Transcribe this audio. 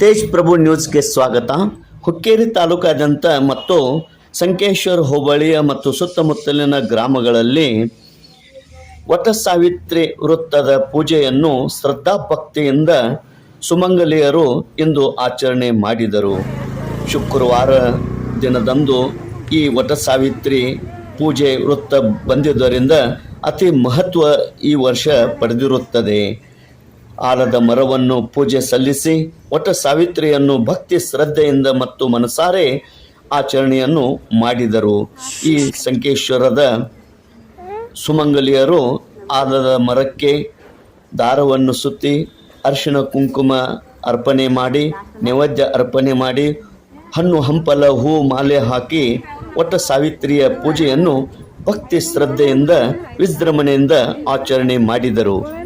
ತೇಜ್ ಪ್ರಭು ನ್ಯೂಸ್ಗೆ ಸ್ವಾಗತ. ಹುಕ್ಕೇರಿ ತಾಲೂಕಾದ್ಯಂತ ಮತ್ತು ಸಂಕೇಶ್ವರ ಹೋಬಳಿಯ ಮತ್ತು ಸುತ್ತಮುತ್ತಲಿನ ಗ್ರಾಮಗಳಲ್ಲಿ ವಟ ಸಾವಿತ್ರಿ ವೃತ್ತದ ಪೂಜೆಯನ್ನು ಶ್ರದ್ಧಾಭಕ್ತಿಯಿಂದ ಸುಮಂಗಲಿಯರು ಇಂದು ಆಚರಣೆ ಮಾಡಿದರು. ಶುಕ್ರವಾರ ದಿನದಂದು ಈ ವಟ ಸಾವಿತ್ರಿ ಪೂಜೆ ವೃತ್ತ ಬಂದಿದ್ದರಿಂದ ಅತಿ ಮಹತ್ವ ಈ ವರ್ಷ ಪಡೆದಿರುತ್ತದೆ. ಆಲದ ಮರವನ್ನು ಪೂಜೆ ಸಲ್ಲಿಸಿ ವಟ ಸಾವಿತ್ರಿಯನ್ನು ಭಕ್ತಿ ಶ್ರದ್ಧೆಯಿಂದ ಮತ್ತು ಮನಸಾರೆ ಆಚರಣೆಯನ್ನು ಮಾಡಿದರು. ಈ ಸಂಕೇಶ್ವರದ ಸುಮಂಗಲಿಯರು ಆಲದ ಮರಕ್ಕೆ ದಾರವನ್ನು ಸುತ್ತಿ ಅರಿಶಿಣ ಕುಂಕುಮ ಅರ್ಪಣೆ ಮಾಡಿ, ನೈವೇದ್ಯ ಅರ್ಪಣೆ ಮಾಡಿ, ಹಣ್ಣು ಹಂಪಲ ಹೂ ಮಾಲೆ ಹಾಕಿ, ಒಟ್ಟ ಸಾವಿತ್ರಿಯ ಪೂಜೆಯನ್ನು ಭಕ್ತಿ ಶ್ರದ್ಧೆಯಿಂದ, ವಿಜೃಂಭಣೆಯಿಂದ ಆಚರಣೆ ಮಾಡಿದರು.